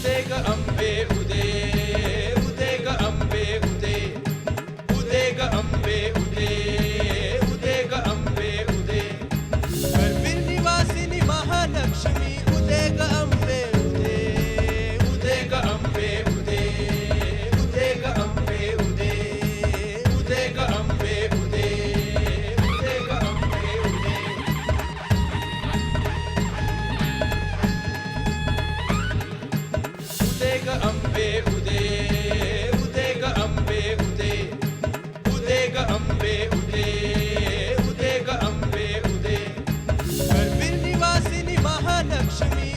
उदे ग अम्बे उदे उदे ग अम्बे उदे उदे ग अम्बे उदे उदे ग अम्बे उदे गर्भिर्निवासिनि महालक्ष्मी उदे ग अम्बे उदे उदे ग अम्बे उदे उदे ग अम्बे उदे उदे ग ఉదేగ అంబే ఉదే ఉదేగ అంబే ఉదే. ఉదేగ అంబే ఉదే ఉదేగ అంబే ఉదే. గర్భిర్ నివాసిని మహాలక్ష్మి